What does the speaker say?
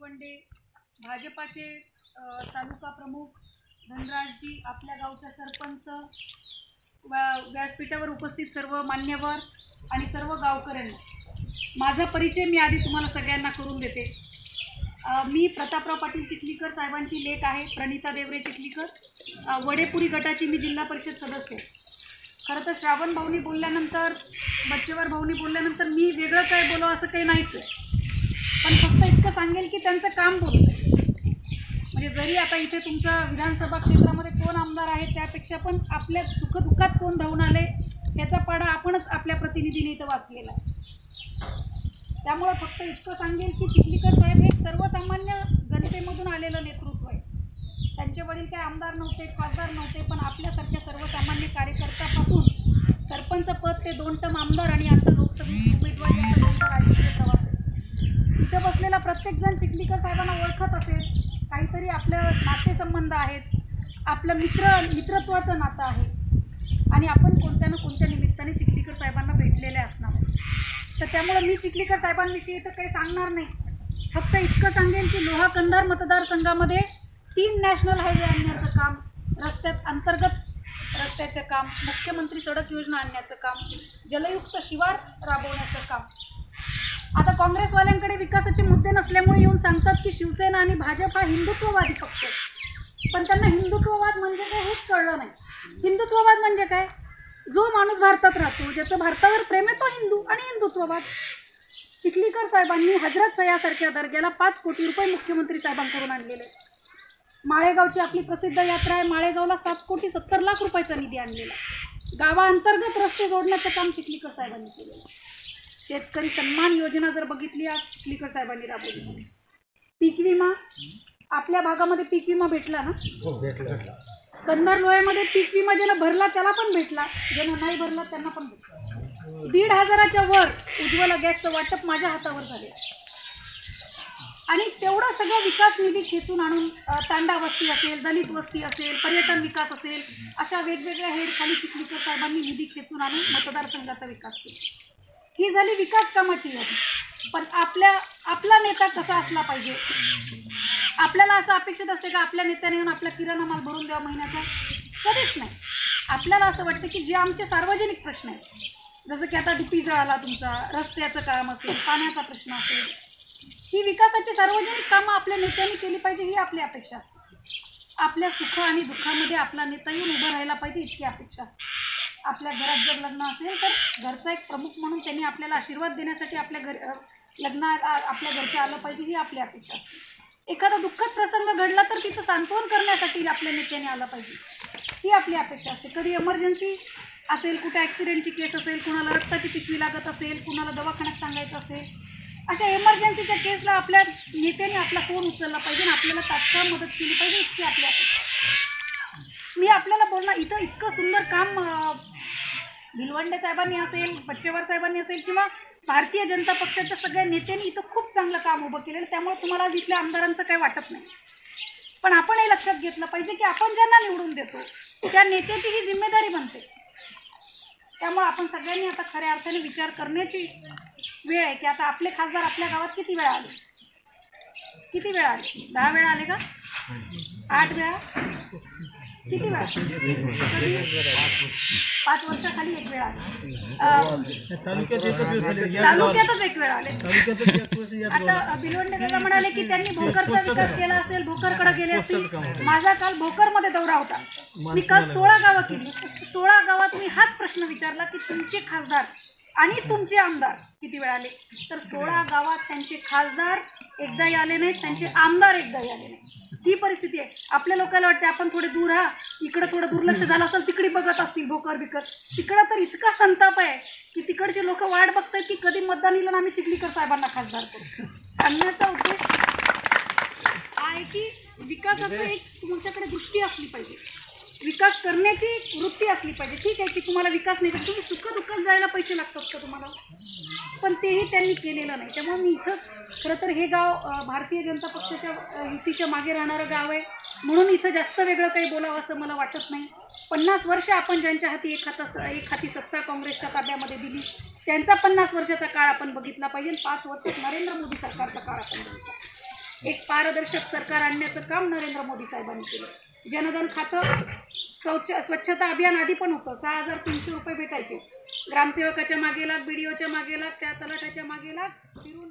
भिवंडे भाजपाचे तालुका प्रमुख धनराजजी आपल्या गावचा सरपंच व्या- व्यासपीठावर उपस्थित सर्व मान्यवर आणि सर्व गावकऱ्यांना. माझा परिचय मी आधी तुम्हाला सगळ्यांना करून देते. मी प्रतापराव पाटील चिखलीकर साहेबांची लेख आहे प्रणिता देवरे चिखलीकर. वडेपुरी गटाची मी जिल्हा परिषद सदस्य. खरं तर श्रावण भाऊनी बोलल्यानंतर बच्चेवर भाऊनी बोलल्यानंतर मी वेगळं काय बोलावं असं काही नाहीच आहे. सांगेल की त्यांचं काम बोलतं म्हणजे जरी आता इथे तुमच्या विधानसभा क्षेत्रामध्ये कोण आमदार आहेत त्यापेक्षा पण आपल्या सुखदुःखात कोण धावून आले ह्याचा पाडा आपणच आपल्या प्रतिनिधीने इथं वाचलेला आहे. त्यामुळं फक्त इतकं सांगेल की चिखलीकर साहेब हे सर्वसामान्य जनतेमधून आलेलं नेतृत्व आहे. त्यांचे वडील काही आमदार नव्हते खासदार नव्हते पण आपल्यासारख्या सर्वसामान्य कार्यकर्त्यापासून सरपंच पद ते दोन टम आमदार आणि आता लोकसभेचे उमेदवार यांचा त्यांचा राजकीय प्रवास इथं बसलेला प्रत्येकजण चिखलीकर साहेबांना ओळखत असेल. काहीतरी आपलं नातेसंबंध आहेत. आपलं मित्र मित्रत्वाचं नातं आहे. आणि आपण कोणत्या ना कोणत्या निमित्ताने चिखलीकर साहेबांना भेटलेले असणार. तर त्यामुळे मी चिखलीकर साहेबांविषयी तर काही सांगणार नाही. फक्त इतकं सांगेन की लोहा कंधार मतदारसंघामध्ये तीन नॅशनल हायवे आणण्याचं काम रस्त्यात अंतर्गत रस्त्याचं काम मुख्यमंत्री सडक योजना आणण्याचं काम जलयुक्त शिवार राबवण्याचं काम. आता काँग्रेसवाल्यांकडे विकासाचे मुद्दे नसल्यामुळे येऊन सांगतात की शिवसेना आणि भाजप हा हिंदुत्ववादी पक्ष आहे. पण त्यांना हिंदुत्ववाद म्हणजे काय हेच कळलं नाही. हिंदुत्ववाद म्हणजे काय? जो माणूस भारतात राहतो ज्याचं भारतावर प्रेम आहे तो हिंदू आणि हिंदुत्ववाद. चिखलीकर साहेबांनी हजरत सयासारख्या दर्ग्याला पाच कोटी रुपये मुख्यमंत्री साहेबांकडून आणलेले. माळेगावची आपली प्रसिद्ध यात्रा आहे. माळेगावला सात कोटी सत्तर लाख रुपयाचा निधी आणलेला आहे. गावाअंतर्गत रस्ते जोडण्याचं काम चिखलीकर साहेबांनी केलेलं शेतकरी सन्मान योजना जर बघितली आज चिखलीकर साहेबांनी राबवली. पीक विमा आपल्या भागामध्ये पीक विमा भेटला ना? कंधार लोह्यामध्ये पीक विमा ज्यानं भरला त्याला पण भेटला. ज्यानं नाही भरला त्यांना पण भेटला. दीड हजाराच्या वर उज्ज्वला गॅसचं वाटप माझ्या हातावर झाले. आणि तेवढा सगळा विकास निधी खेचून आणून तांडा वस्ती असेल दलित वस्ती असेल पर्यटन विकास असेल अशा वेगवेगळ्या हेड खाली चिखलीकर साहेबांनी निधी खेचून आणून मतदारसंघाचा विकास केला. ही झाली विकास कामाची यादी पण आपल्या आपला नेता कसा असला पाहिजे? आपल्याला असं अपेक्षित असते का आपल्या नेत्याने येऊन आपला किराणा माल भरून द्यावा महिन्याचा? कधीच नाही. आपल्याला असं वाटतं की जे आमचे सार्वजनिक प्रश्न आहेत जसं की आता डुपी जळाला तुमचा रस्त्याचं काम असेल पाण्याचा प्रश्न असेल ही विकासाची सार्वजनिक कामं आपल्या नेत्यांनी केली पाहिजे ही आपली अपेक्षा असते. आपल्या सुख आणि दुःखामध्ये आपला नेता येऊन उभं राहायला पाहिजे इतकी अपेक्षा असते. आपल्या घरात जर लग्न असेल तर घरचा एक प्रमुख म्हणून त्यांनी आपल्याला आशीर्वाद देण्यासाठी आपल्या घर लग्न आपल्या घरचे आलं पाहिजे ही आपली अपेक्षा असते. एखादा दुःखद प्रसंग घडला तर तिचं सांत्वन करण्यासाठी आपल्या नेत्याने आलं पाहिजे. ही आपली अपेक्षा असते. कधी एमर्जन्सी असेल कुठे ॲक्सिडेंटची केस असेल कुणाला रक्ताची पिशवी लागत असेल कुणाला दवाखान्यात सांगायचं असेल अशा एमर्जन्सीच्या केसला आपल्या नेत्याने आपला फोन उचलला पाहिजे आणि आपल्याला तात्काळ मदत केली पाहिजे इतकी आपली अपेक्षा मी आपल्याला बोलणार इथं इतकं सुंदर काम भिलवंडे साहेबांनी असेल बच्चेवर साहेबांनी असेल किंवा भारतीय जनता पक्षाच्या सगळ्या नेत्यांनी इथं खूप चांगलं काम उभं केलेलं त्यामुळे तुम्हाला इथल्या आमदारांचं काही वाटत नाही. पण आपण हे लक्षात घेतलं पाहिजे की आपण ज्यांना निवडून देतो त्या नेत्याची ही जिम्मेदारी बनते. त्यामुळे आपण सगळ्यांनी आता खऱ्या अर्थाने विचार करण्याची वेळ आहे की आता आपले खासदार आपल्या गावात किती वेळा आले? किती वेळा आले? दहा वेळा आले का? आठ वेळा? किती वेळा? पाच वर्षाखाली एक वेळा. आले तालुक्यातच एक वेळ आले. आता भिलवंडे दादा म्हणाले की त्यांनी भोकरचा विकास केला असेल भोकरकडे गेले असतील. माझा काल भोकरमध्ये दौरा होता. मी काल सोळा गावं केली. सोळा गावात मी हाच प्रश्न विचारला की तुमचे खासदार आणि तुमचे आमदार किती वेळ आले? तर सोळा गावात त्यांचे खासदार एकदाही आले नाहीत त्यांचे आमदार एकदाही आले नाहीत. ही परिस्थिती आहे. आपल्या लोकांना वाटते आपण थोडे दूर हा इकडं थोडं दुर्लक्ष झालं असेल तिकडे बघत असतील भोकर बिकर. तिकडं तर इतका संताप आहे की तिकडचे लोक वाट बघतात की कधी मतदान येईल आम्ही चिखलीकर साहेबांना खासदार करू. सांगण्याचा उद्देश आहे की विकासाचं एक तुमच्याकडे दृष्टी असली पाहिजे. विकास करण्याची वृत्ती असली पाहिजे. ठीक आहे की तुम्हाला विकास नाही तर तुम्ही सुख दुःखात जायला पैसे लागतात का तुम्हाला? पण तेही त्यांनी केलेलं नाही. त्यामुळे मी इथं खरं तर हे गाव भारतीय जनता पक्षाच्या युतीच्या मागे राहणारं गाव आहे. म्हणून इथं जास्त वेगळं काही बोलावं असं मला वाटत नाही. पन्नास वर्ष आपण ज्यांच्या हाती एक हाता एक हाती सत्ता काँग्रेसच्या ताब्यामध्ये दिली त्यांचा पन्नास वर्षाचा काळ आपण बघितला पाहिजे. पाच वर्षात नरेंद्र मोदी सरकारचा काळ आपण बघितला एक पारदर्शक सरकार आणण्याचं काम नरेंद्र मोदी साहेबांनी केलं. जनधन खातं शौच स्वच्छता अभियान आधी पण होतं. सहा हजार तीनशे रुपये भेटायचे. ग्रामसेवकाच्या मागे लाग बी डी ओच्या मागे लाग त्या तलाठाच्या मागे लाग फिरून